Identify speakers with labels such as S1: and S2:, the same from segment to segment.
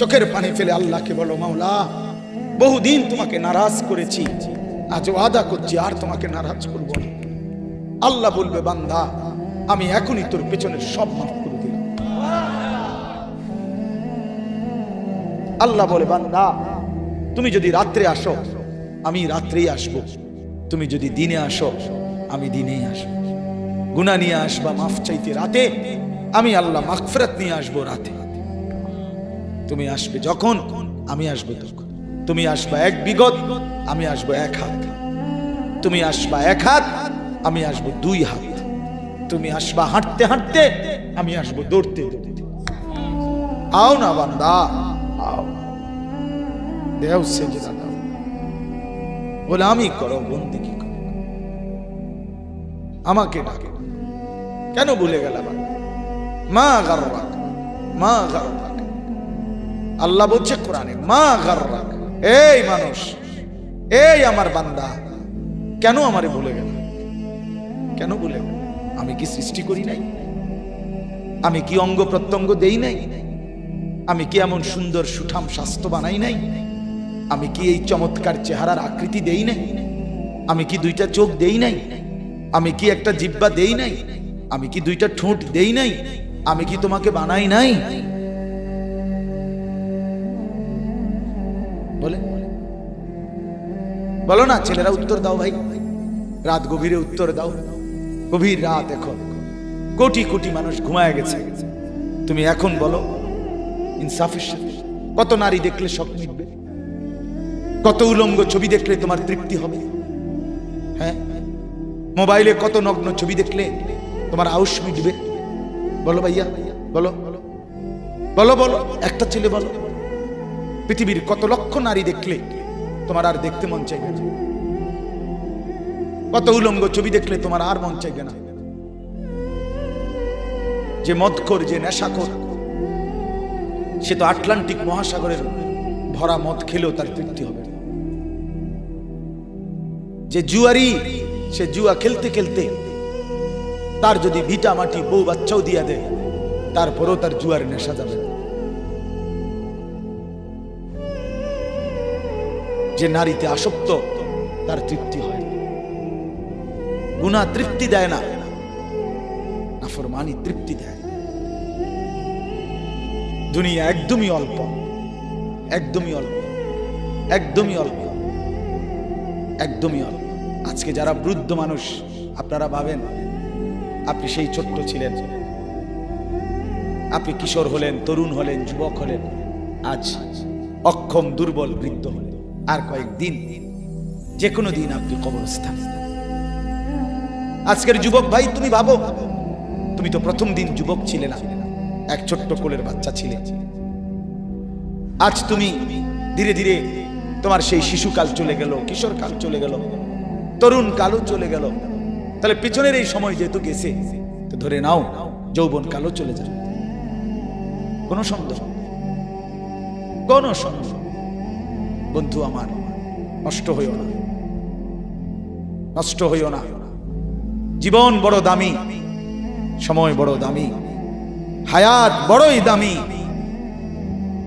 S1: চোখের পানি ফেলে আল্লাহকে বলো, মাওলা, বহুদিন তোমাকে নারাজ করেছি আজ ওয়াদা করছি, আর তোমাকে নারাজ করব না। আল্লাহ বলবে, বান্দা, আমি এখনই তোর পেছনের সব মাফ করে দিলাম। আল্লাহ বলে, বান্দা, তুমি যদি রাত্রে আসো, আমি রাত্রেই আসব। তুমি যদি দিনে আসো, আমি দিনেই আসব। গুণা নিয়ে আসবা, মাফ চাইতে রাতে, আমি আল্লাহ মাগফিরাত নিয়ে আসব রাতে। তুমি আসবে যখন আমি আসব তখন। তুমি আসবা এক বিগত, আমি আসব এক হাত। তুমি আসবা এক হাত, আমি আসব দুই হাত। তুমি আসবা হাঁটতে হাঁটতে, আমি আসব দৌড়তে দৌড়তে। আও না বান্দা, আও। দেও সেজদা দাও। গোলামি করো বন্দিগি করো? আমাকে ডাকে। কেন ভুলে গেলাম মা গার্রাক মা গার্রাক। আল্লাহ বলছে, কোরআনে মা গার্রাক, এই মানুষ, এই আমার বান্দা, কেন আমারে ভুলে গেল? কেন ভুলে গেল? আমি কি সৃষ্টি করি নাই? আমি কি অঙ্গ প্রত্যঙ্গ দেই নাই? আমি কি এমন সুন্দর সুঠাম স্বাস্থ্য বানাই নাই? আমি কি এই চমৎকার চেহারার আকৃতি দেই নাই? আমি কি দুইটা চোখ দেই নাই? আমি কি একটা জিব্বা দেই নাই? আমি কি দুইটা ঠোঁট দেই নাই? আমি কি তোমাকে বানাই নাই? বলো না, ছেলেরা উত্তর দাও ভাই। রাত গভীরে উত্তর দাও। গভীর রাত এখন। কোটি কোটি মানুষ ঘুমায় গেছে। তুমি এখন বলো কত নারী দেখলে সব মিটবে? কত উলঙ্গ ছবি দেখলে তোমার তৃপ্তি হবে? হ্যাঁ? মোবাইলে কত নগ্ন ছবি দেখলে তোমার আউশ মিটবে? বলো ভাইয়া, বলো। বলো বলো, একটা ছেলে বলো। পৃথিবীর কত লক্ষ নারী দেখলে তোমার আর দেখতে মন চাইবে না। কত উলঙ্গ ছবি দেখলে তোমার আর মন চাইবে না। যে মদখোর, যে নেশাখোর, সে তো আটলান্টিক মহাসাগরের ভরা মদ খেলেও তার তৃপ্তি হবে যে জুয়ারি, সে জুয়া খেলতে খেলতে তার যদি ভিটা মাটি বউ বাচ্চাও দিয়া দেয়, তারপরেও তার জুয়ার নেশা যাবে না। যে নারীতে আসক্ত, তার তৃপ্তি হয় না। গুণা তৃপ্তি দেয় না। নাফরমানি তৃপ্তি দেয় দুনিয়া একদমই অল্প একদমই অল্প একদমই অল্প একদমই অল্প। আজকে যারা বৃদ্ধ মানুষ, আপনারা ভাবেন, আপনি সেই ছোট্ট ছিলেন। আপনি কিশোর হলেন, তরুণ হলেন, যুবক হলেন। আজ অক্ষম, দুর্বল বৃদ্ধ হলেন। আর কয়েকদিন যে কোনো দিন আপনি কবরস্থান আজকের যুবক ভাই, তুমি ভাবো, তুমি তো প্রথম দিন যুবক ছিলে না, এক ছোট্ট কোলের বাচ্চা ছিলে। আজ তুমি ধীরে ধীরে তোমার সেই শিশুকাল চলে গেল কিশোর কাল চলে গেল, তরুণ কালও চলে গেল। তাহলে পিছনের এই সময় যেহেতু গেছে, তো ধরে নাও, যৌবন কালও চলে যাবে। কোনো সন্দেহ কোন সন্দেহ বন্ধু আমার, নষ্ট হইও না। নষ্ট হইও না। জীবন বড় দামি, সময় বড় দামি, হায়াত বড়ই দামি।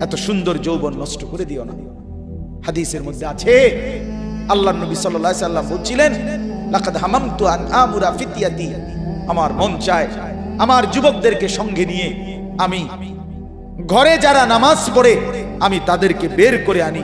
S1: এত সুন্দর যৌবন নষ্ট করে দিও না। হাদিসের মধ্যে আছে আল্লাহ নবী আলাইহি সাল্লাম বলছিলেন, লাকাদ হামামতু আন আমুরা ফিতিয়াতি। আমার মন চায়, আমার যুবকদেরকে সঙ্গে নিয়ে আমি ঘরে যারা নামাজ পড়ে, আমি তাদেরকে বের করে আনি।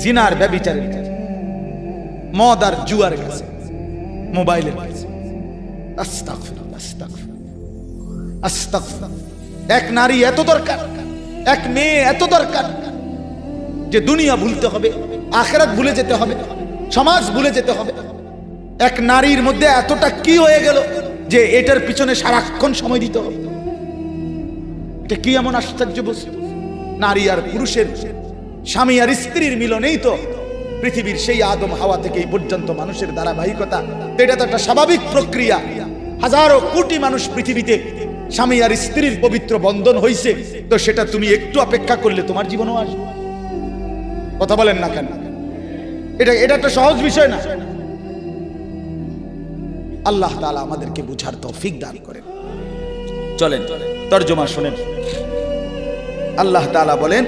S1: জিনার ব্যবিচারের কাছে মদ আর জুয়ার কাছে। মোবাইলের কাছে। এক নারী এত দরকার, এক মেয়ে এত দরকার, যে দুনিয়া ভুলতে হবে, আখেরাত ভুলে যেতে হবে, সমাজ ভুলে যেতে হবে। এক নারীর মধ্যে এতটা কি হয়ে গেল যে এটার পিছনে সারাক্ষণ সময় দিতে হবে? এটা কি এমন আশ্চর্য বস্তু? নারী আর পুরুষের স্বামী আর স্ত্রীর মিলনেই তো পৃথিবীর সেই আদম হাওয়া থেকে এই পর্যন্ত মানুষের ধারাবাহিকতা। এটা তো একটা স্বাভাবিক প্রক্রিয়া। হাজারো কোটি মানুষ পৃথিবীতে স্বামী আর স্ত্রীর পবিত্র বন্ধন হইছে। তো সেটা তুমি একটু অপেক্ষা করলে তোমার জীবনও আসবে। কথা বলেন না কেন? এটা এটা একটা সহজ বিষয় না। আল্লাহ তাআলা আমাদেরকে বুঝার তৌফিক দান করেন। চলেন, তর্জমা শোনেন। আল্লাহ তাআলা বলেন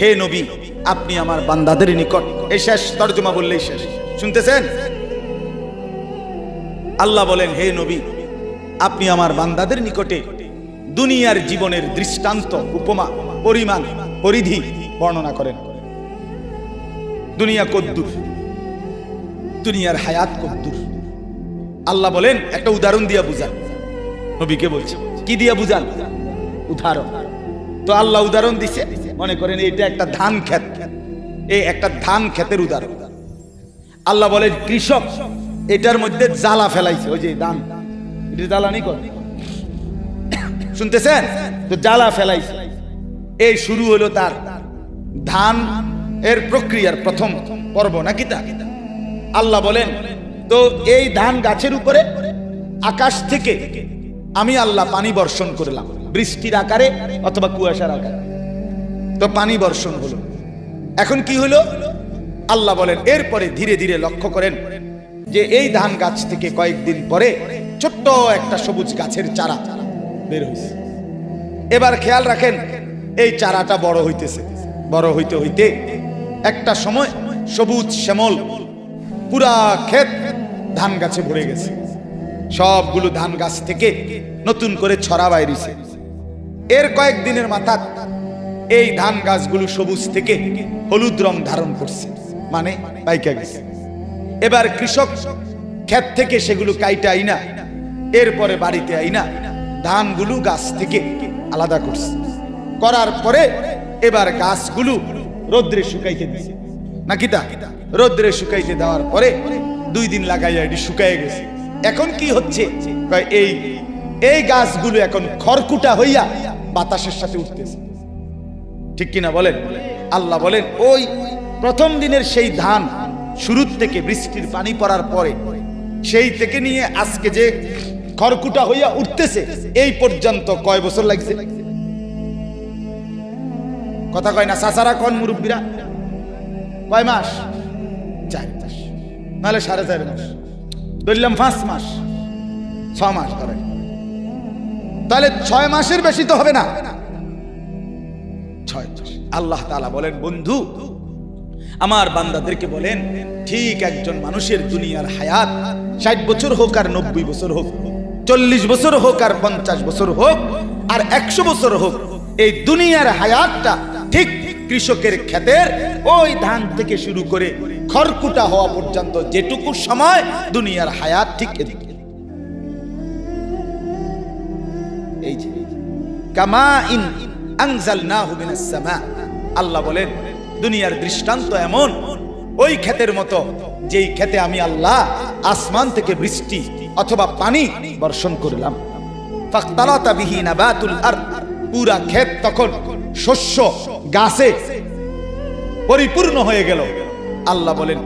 S1: হে নবী, আপনি আমার বান্দাদের নিকট শেষ তর্জমা বললেই শেষ। শুনতেছেন? আল্লাহ বলেন, হে নবী, আপনি আমার বান্দাদের নিকটে দুনিয়ার জীবনের দৃষ্টান্ত, উপমা, পরিমাণ, পরিধি বর্ণনা করেন। দুনিয়া কদ্দুর দুনিয়ার হায়াত কদ্দুর আল্লাহ বলেন, একটা উদাহরণ দিয়া বুঝান। নবীকে বলছে, কি দিয়া বুঝান? উদাহরণ। তো আল্লাহ উদাহরণ দিছে। মনে করেন এটা একটা ধান ক্ষেত। এই একটা ধান ক্ষেতের উদাহরণ। আল্লাহ বলেন, কৃষক, এটার মধ্যে জ্বালা ফেলাইছে। ওই যে ধান। এটা জ্বালানি কর। শুনতেছেন? তো জ্বালা ফেলাইছে। এই শুরু হলো তার ধান এর প্রক্রিয়ার প্রথম পর্ব, নাকি তা? আল্লাহ বলেন, তো এই ধান গাছের উপরে আকাশ থেকে আমি আল্লাহ পানি বর্ষণ করলাম। বৃষ্টির আকারে অথবা কুয়াশার আকারে। তো পানি বর্ষণ হলো। এখন কি হলো? আল্লাহ বলেন, এরপরে ধীরে ধীরে লক্ষ্য করেন যে এই ধান গাছ থেকে কয়েকদিন পরে ছোট্ট একটা সবুজ গাছের চারা বের হয়েছে এবার খেয়াল রাখেন, এই চারাটা বড় হইতেছে। বড় হইতে হইতে একটা সময় সবুজ শ্যামল পুরা ক্ষেত ধান গাছে ভরে গেছে। সবগুলো ধান গাছ থেকে নতুন করে ছড়া বাইরিছে। এর কয়েকদিনের মাথা এই ধান গাছগুলো সবুজ থেকে হলুদ রং ধারণ করছে। মানে পাইকা গেছে। এবার কৃষক ক্ষেত থেকে সেগুলো কাইটা আইনা, এরপরে বাড়িতে আইনা, ধানগুলো গাছ থেকে আলাদা করছে। করার পরে এবার গাছগুলো রোদ্রে শুকাইতে দিছে। নাকি তা? রোদ্রে শুকাইতে দেওয়ার পরে দুই দিন লাগাইয়া এটি শুকাই গেছে। এখন কি হচ্ছে? এই এই গাছগুলো এখন খড়কুটা হইয়া বাতাসের সাথে উঠতেছে। ঠিক কিনা বলেন? আল্লাহ বলেন, ওই প্রথম দিনের সেই ধান, শুরুর থেকে বৃষ্টির পানি পড়ার পরে, সেই থেকে নিয়ে আজকে যে খড়কুটা হইয়া উঠতেছে, এই পর্যন্ত কয় বছর লাগছে? কথা কয় না, চাচারা কন মুরব্বীরা? কয় মাস? চার মাস। নাহলে সাড়ে চার মাস। ধরলাম পাঁচ মাস। ছ মাস ধরেন। তাহলে ছয় মাসের বেশি তো হবে না আল্লাহ তাআলা বলেন, বন্ধু, আমার বান্দাদেরকে বলেন, ঠিক একজন মানুষের দুনিয়ার হায়াত ষাট বছর হোক আর নব্বই বছর হোক, চল্লিশ বছর হোক আর পঞ্চাশ বছর হোক আর একশো বছর হোক, এই দুনিয়ার হায়াতটা ঠিক কৃষকের ক্ষেতের ওই ধান থেকে শুরু করে খড়কুটা হওয়া পর্যন্ত যেটুকু সময় দুনিয়ার হায়াত ঠিক এদিকে। সামা। আল্লাহ বলেন, দুনিয়ার দৃষ্টান্ত এমন, ওই ক্ষেতের মতো যেই ক্ষেতে আমি আল্লাহ আসমান থেকে বৃষ্টি অথবা পানি বর্ষণ করলাম। পুরা ক্ষেত তখন শস্য, গাছে পরিপূর্ণ হয়ে গেল। আল্লাহ বলেন,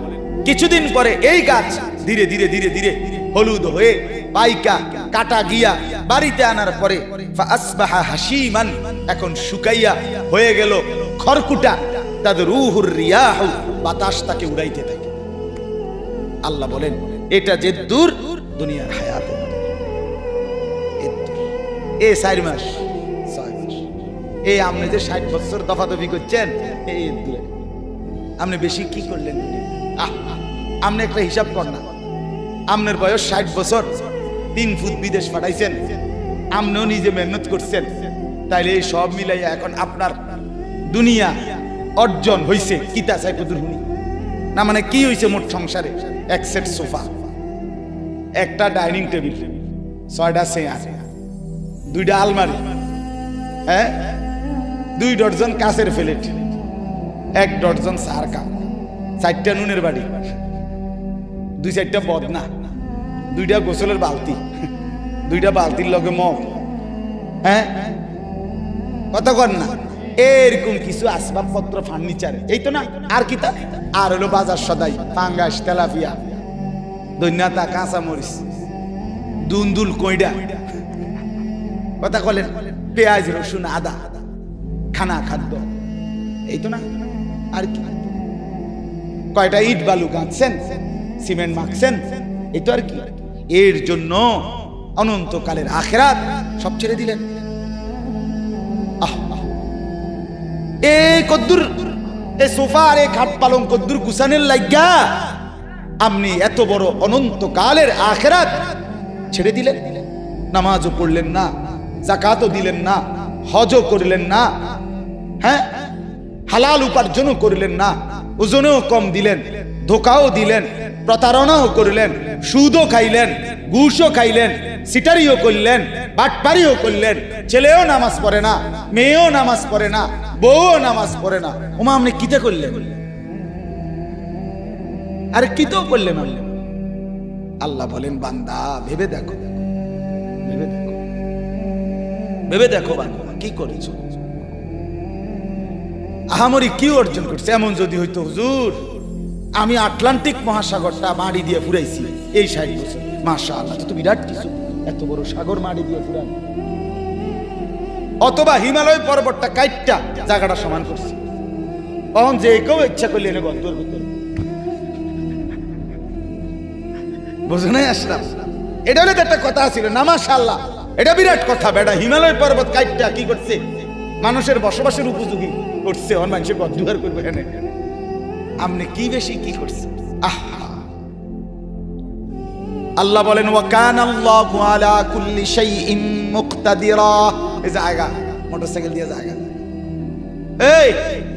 S1: কিছুদিন পরে এই গাছ ধীরে ধীরে ধীরে ধীরে হলুদ হয়ে পাইকা কাটা গিয়া বাড়িতে আনার পরে ফাসবাহা হাসিমান এখন শুকাইয়া হয়ে গেল খড়কুটা। তাদের রুহুর রিয়াহ, বাতাস তাকে উড়াইতে থাকে। আল্লাহ বলেন, এটা যে দূর, দুনিয়ার হায়াত। এ চার মাস, ছয় মাস। এই আপনি যে ষাট বছর দফাদফি করছেন এই দূরে। আপনি বেশি কি করলেন? আপনি একটা হিসাব কর না। আপনার বয়স ষাট বছর। তিন ফুট বিদেশ পাঠাইছেন। আপনিও নিজে মেহনত করছেন। তাইলে এই সব মিলাইয়া এখন আপনার দুনিয়া অর্জন হইছে। কিতা সাইফুদ্দুর হুনি না মানে কি হইছে মোট সংসারে? এক সেট সোফা, একটা ডাইনিং টেবিল, ছয়টা চেয়ার, দুইটা আলমারি হ্যাঁ? দুই ডজন কাঁচের ফেলেট এক ডজন সার কাপ চারটা নুনের বাড়ি, দুই চারটা বদনা। দুইটা গোসলের বালতি। দুইটা বালতির লগে মগ। হ্যাঁ? কথা কর না। এরকম কিছু আসবাবপত্র, ফার্নিচার। এই তো না, আর কি তা? আর হলো বাজার সদাই, পাঙ্গাস, তেলাপিয়া কাঁচা মরিচ দুন্দুল, কইডা। কথা বলেন পেঁয়াজ, রসুন, আদা, খানা, খাদ্য। এই তো না, আর কি? কয়টা ইট বালু গাঁথছেন? সিমেন্ট মাখছেন? এই তো আর কি? এর জন্য অনন্তকালের আখেরাত সব ছেড়ে দিলেন। এ কদ্দুর, এ সোফা আর এ খাট পালং কদ্দুর গুসানের লাগিয়া আপনি এত বড় অনন্তকালের আখেরাত ছেড়ে দিলেন। নামাজও পড়লেন না জাকাতও দিলেন না, হজও করলেন না হ্যাঁ? হালাল উপার্জনও করলেন না, ওজনেও কম দিলেন, ধোকাও দিলেন, প্রতারণাও করলেন সুদও খাইলেন, ঘুষও খাইলেন, সিটারিও করলেন বাটপারিও করলেন, ছেলেও নামাজ পড়ে না, মেয়েও নামাজ পড়ে না, বউও নামাজ পড়ে না। ওমা, আপনি কিতে করলেন? আরে কিতেও করলেন? আল্লাহ বলেন, বান্দা, ভেবে দেখো। ভেবে দেখো। ভেবে দেখো বান্দা, কি করেছ? আহামরি কি অর্জন করছে? এমন যদি হইতো, হুজুর, আমি আটলান্টিক মহাসাগরটা মাড়ি দিয়ে ফুরাইছি। এই ষাট বছর মাসা আল্লাহ তো বিরাট কিছু। এত বড় সাগর মাড়ি দিয়ে ফুরান অথবা হিমালয় পর্বতটা কাইটটা জায়গাটা সমান করছি। তখন যে কেউ ইচ্ছা করলে এনে গন্তর বুঝে নাই আসলাম? এটা হলে একটা কথা ছিল না, মাশাআল্লাহ। এটা বিরাট কথা, বেটা। হিমালয় পর্বত কাইটটা কি করছে? মানুষের বসবাসের উপযোগী করছে অন মানুষের বদুহার করবে এখানে আপনি কি বেশি কি করছে? আহা! আল্লাহ বলেন ওয়াকান আল্লাহু আলা কুল্লি শাইইন মুকতাদিরা। এই জায়গা মোটরসাইকেল দিয়ে জায়গা এই,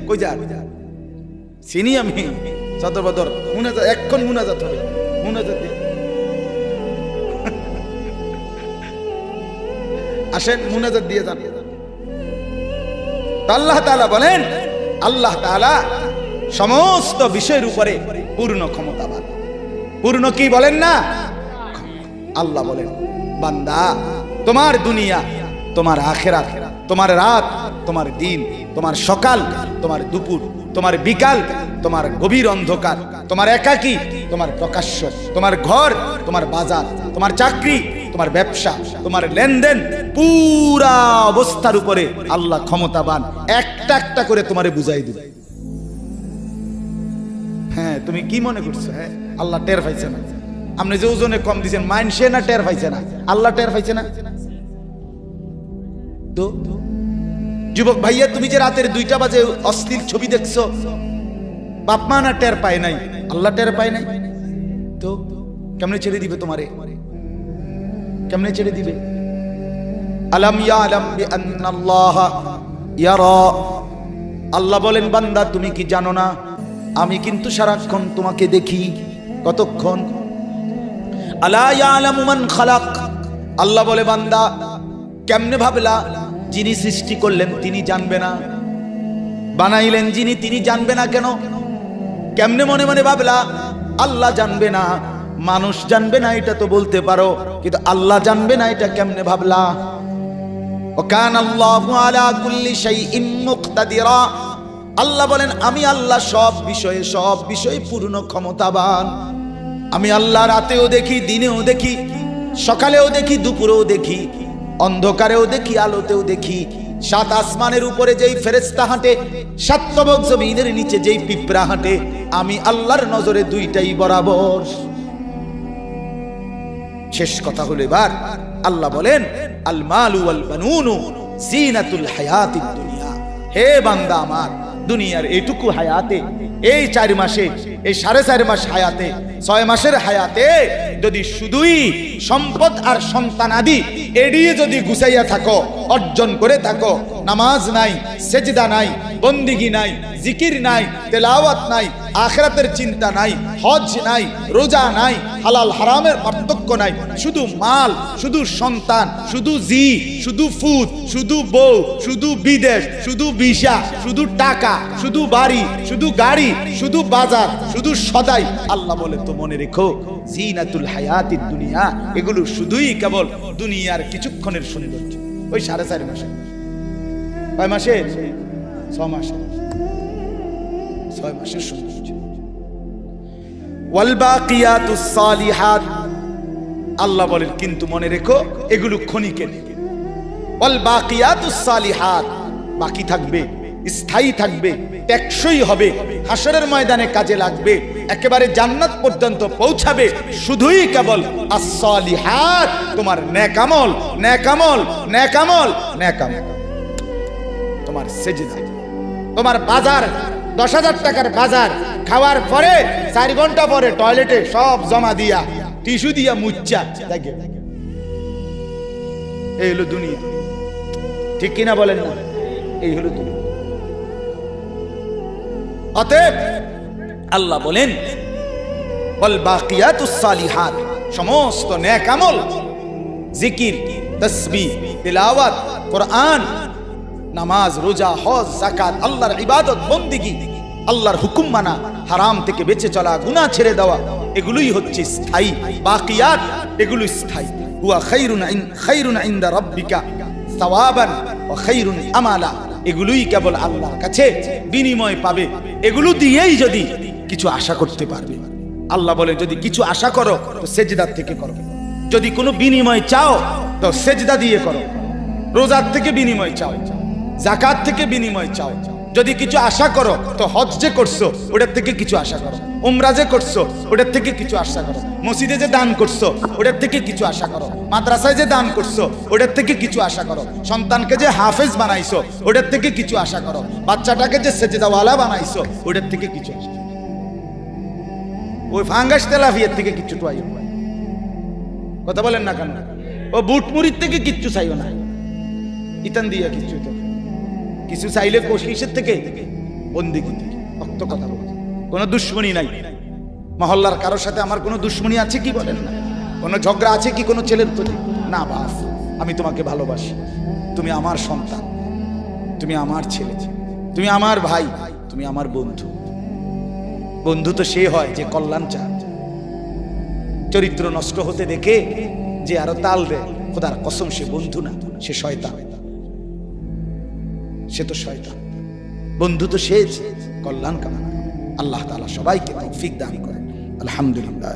S1: কই যা চিনি আমি। সদর বদর মুনাজাত এক্ষণ মুনাজাত হবে মুনাজাত আসেন মুনাজাত দিয়ে যান। আল্লাহ তাআলা বলেন, আল্লাহ তাআলা সমস্ত বিষয়ের উপরে পূর্ণ ক্ষমতাবান। পূর্ণ কি বলেন না? আল্লাহ বলেন, বান্দা, তোমার দুনিয়া, তোমার আখেরাত, তোমার রাত, তোমার দিন, তোমার সকাল, তোমার দুপুর, তোমার বিকাল, তোমার গভীর অন্ধকার, তোমার একাকী, তোমার প্রকাশ্য, তোমার ঘর, তোমার বাজার, তোমার চাকরি, তোমার ব্যবসা, তোমার লেনদেন, পুরা অবস্থার উপরে আল্লাহ ক্ষমতাবান, একটা একটা করে তোমারে বুঝাই দিবে। হ্যাঁ তুমি কি মনে করছ? হ্যাঁ আল্লাহ টের পাইছে না। আপনি যে ওজনে কম দিছেন মাইনসে না টের পাইছে না? আল্লাহ টের পাইছে না? যুবক ভাইয়া, তুমি যে রাতের দুইটা বাজে অস্থির ছবি দেখছ, বাপ মা না টের পায় নাই? আল্লাহ টের পায় নাই? তো? কেমনে ছেড়ে দিবে তোমারে? কেমনে ছেড়ে দিবে? আলাম ইয়ালাম বিআন্নাল্লাহ ইয়ারা। আল্লাহ বলেন, বান্দা, তুমি কি জানো না? আমি কিন্তু সারাক্ষণ তোমাকে দেখি, কতক্ষণ? খালাক। আল্লাহ বলে, বান্দা, কেমনে ভাবলা যিনি সৃষ্টি করলেন তিনি জানবে না? বানাইলেন যিনি, তিনি জানবে না কেন? কেমনে মনে মনে ভাবলা, আল্লাহ জানবে না, মানুষ জানবে না, এটা তো বলতে পারো, কিন্তু আল্লাহ জানবে না, এটা কেমনে ভাবলা? আল্লাহ বলেন, আমি আল্লাহ সব বিষয়ে সব বিষয়ে পূর্ণ ক্ষমতাবান। আমি আল্লাহ রাতেও দেখি, দিনেও দেখি, সকালেও দেখি, দুপুরেও দেখি, অন্ধকারেও দেখি, আলোতেও দেখি। সাত আসমানের উপরে যেই ফেরেস্তা হাঁটে সাতবক জমিনের নিচে যেই পিঁপড়া হাঁটে, আমি আল্লাহর নজরে দুইটাই বরাবর। শেষ কথা হলো এবার, আল্লাহ বলেন আল মালু আল বানুনু জিনাতুল হায়াতিদ দুনিয়া। হে বান্দা আমার দুনিয়ার এইটুকু হায়াতে, এই চার মাসে, এই সাড়ে চার মাস হায়াতে, ছয় মাসের হায়াতে যদি শুধুই সম্পদ আর সন্তান আদি এড়িয়ে যদি গুছাইয়া থাকো, অর্জন করে থাকো নামাজ নাই, সেজদা নাই, বন্দিগি নাই, জিকির নাই, তেলাওয়াত নাই, আখরাতের চিন্তা নাই, হজ নাই, রোজা নাই, হালাল হারামের পার্থক্য নাই। শুধু মাল, শুধু সন্তান, শুধু জি, শুধু ফুদ শুধু বউ, শুধু বিদেশ, শুধু ভিসা, শুধু টাকা, শুধু বাড়ি, শুধু গাড়ি, শুধু বাজার, শুধু সদাই। আল্লাহ বলে, তো মনে রেখো, জিনাতুল হায়াতির দুনিয়া, এগুলো শুধুই কেবল দুনিয়ার কিছুক্ষণের সৌন্দর্য। ওই সাড়ে চার মাসে। কয় মাসে? ছ মাসে। ছয় মাসের আল্লাহ বলেন, কিন্তু মনে রেখো, এগুলো ক্ষণিকের। বাকি থাকবে, স্থায়ী থাকবে, টেকসই হবে হাসরের ময়দানে কাজে লাগবে, একেবারে জান্নাত পর্যন্ত পৌঁছাবে। শুধুই কেবল as-সালিহাত তোমার নেকামল নেকামল নেকামল নেকামল তোমার সেজদা। তোমার বাজার, দশ হাজার টাকার বাজার খাওয়ার পরে, চার ঘণ্টা পরে টয়লেটে সব জমা দিয়া, টিস্যু দিয়া মুচ্চা দেখে এই হলো দুনিয়া। ঠিক কিনা বলেন না? এই হলো দুনিয়া। অতএব আল্লাহ বলেন বল বাকিয়াতুস সালিহাত। সমস্ত নেক আমল, জিকির, তসবিহ, তিলাওয়াত, কোরআন নামাজ, রোজা, হজ জাকাত আল্লাহর ইবাদত, বন্দিগি, আল্লাহর হুকুম মানা, হারাম থেকে বেঁচে চলা গুনা ছেড়ে দেওয়া, এগুলোই হচ্ছে স্থায়ী, বাকিয়াত এগুলো স্থায়ী। হুয়া খাইরুন ইন খাইরুন ইনদা রাব্বিকা, সাওয়াবান ওয়া খাইরুন আমালা। এগুলোই কেবল আল্লাহর কাছে বিনিময় পাবে। এগুলো দিয়েই যদি কিছু আশা করতে পারবে। আল্লাহ বলে, যদি কিছু আশা করো, তো সেজদার থেকে করো। যদি কোনো বিনিময় চাও, তো সেজদা দিয়ে করো। রোজার থেকে বিনিময় চাও। জাকাত থেকে বিনিময় চাও। যদি কিছু আশা করো, তো হজ যে করছ, ওটার থেকে কিছু আশা করো। উমরা যে করছ, ওটার থেকে কিছু আশা করো। মসজিদে যে দান করছ, ওটার থেকে কিছু আশা করো। মাদ্রাসায় যে দান করছ, ওটার থেকে কিছু আশা করো। সন্তানকে যে হাফেজ বানাইছো, ওটার থেকে কিছু আশা করো। বাচ্চাটাকে যে সেজেদাওয়ালা বানাইছো, ওটার থেকে কিছু আশা। ওই ফাঙ্গাস তেলাফিয়ার থেকে তো আইও কথা বলেন না কেন? ও বুট মুড়ির থেকে কিচ্ছু চাইও না। ইতান দিয়া কিচ্ছু কিছু চাইলে কোশিসের থেকে বন্দিগি কথা কোনো দুশ্মনী নাই। মহল্লার কারোর সাথে আমার কোনো দুশ্মনী আছে কি বলেন না? কোনো ঝগড়া আছে কি কোনো ছেলের প্রতি? না বাস আমি তোমাকে ভালোবাসি। তুমি আমার সন্তান। তুমি আমার ছেলে। তুমি আমার ভাই। তুমি আমার বন্ধু। বন্ধু তো সে হয় যে কল্যাণ চায়। চরিত্র নষ্ট হতে দেখে যে আরও তাল দেয়, খোদার কসম সে বন্ধু না, সে শয়তান। সে তো শয়তান। বন্ধু তো সে কল্যাণ কামনা আল্লাহ তালা সবাইকে তৌফিক দান করেন। আলহামদুলিল্লাহ